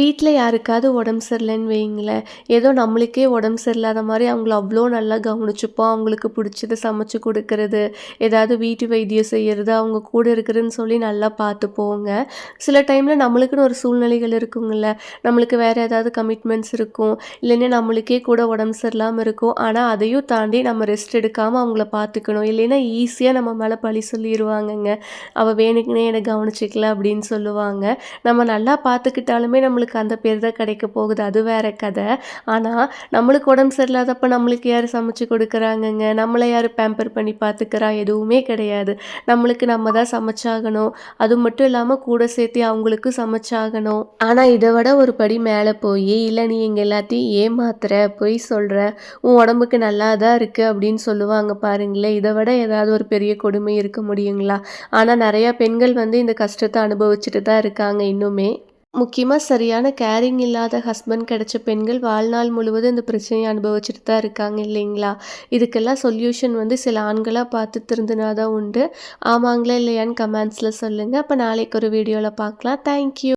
வீட்டில் யாருக்காவது உடம்பு சரியில்லைன்னு வையுங்களேன், ஏதோ நம்மளுக்கே உடம்பு சரியில்லாத மாதிரி அவங்கள அவ்வளோ நல்லா கவனிச்சுப்போம். அவங்களுக்கு புடிச்சத சமைச்சு கொடுக்கறது ஏதாவது வீட்டு வைத்தியம் செய்கிறது அவங்க கூட இருக்கிறதுன்னு சொல்லி நல்லா பார்த்துப்போங்க. சில டைமில் நம்மளுக்குன்னு ஒரு சூழ்நிலைகள் இருக்குங்கள்ல நம்மளுக்கு வேறு ஏதாவது கமிட்மெண்ட்ஸ் இருக்கும். இல்லைன்னா நம்மளுக்கே கூட உடம்பு சரியில்லாமல் இருக்கும். ஆனால் அதையும் தாண்டி நம்ம ரெஸ்ட் எடுக்காமல் அவங்கள பார்த்துக்கணும். இல்லைன்னா ஈஸியாக நம்ம மேலே பழி சொல்லிடுவாங்கங்க அவள் வேணுக்குன்னே என்னை கவனிச்சிக்கல அப்படின்னு சொல்லுவாங்க. நம்ம நல்லா பார்த்துக்கிட்டாலுமே நம்மளுக்கு அந்த பேர் தான் கிடைக்க போகுது. அது வேற கதை ஆனால் நம்மளுக்கு உடம்பு சரியில்லாதப்ப நம்மளுக்கு யார் சமைச்சு கொடுக்குறாங்கங்க நம்மள யார் பேம்பர் பண்ணி பார்த்துக்கிறா? எதுவுமே கிடையாது. நம்மளுக்கு நம்ம தான் சமைச்சாகணும். அது மட்டும் இல்லாமல் கூட சேர்த்து அவங்களுக்கு சமைச்சாகணும். ஆனால் இதை விட ஒரு படி மேலே போய் இல்லை நீ எங்கள் எல்லாத்தையும் ஏமாத்துற, பொய் சொல்கிற உன் உடம்புக்கு நல்லா தான் இருக்கு" அப்படின்னு சொல்லுவாங்க பாருங்களேன். இதை விட ஏதாவது ஒரு பெரிய கொடுமை இருக்க முடியுங்களா? ஆனால் நிறையா பெண்கள் வந்து இந்த கஷ்டத்தை அனுபவிச்சுட்டு தான் இருக்காங்க இன்னுமே. முக்கியமாக சரியான கேரிங் இல்லாத ஹஸ்பண்ட் கிடைச்ச பெண்கள் வாழ்நாள் முழுவதும் இந்த பிரச்சனையை அனுபவிச்சுட்டு தான் இருக்காங்க இல்லைங்களா? இதுக்கெல்லாம் சொல்யூஷன் வந்து சில ஆண்களாக பார்த்து திருந்தினா தான் உண்டு. ஆமாங்களா? இல்லையான்னு கமெண்ட்ஸில் சொல்லுங்கள் அப்போ நாளைக்கு ஒரு வீடியோவில் பார்க்கலாம். Thank you.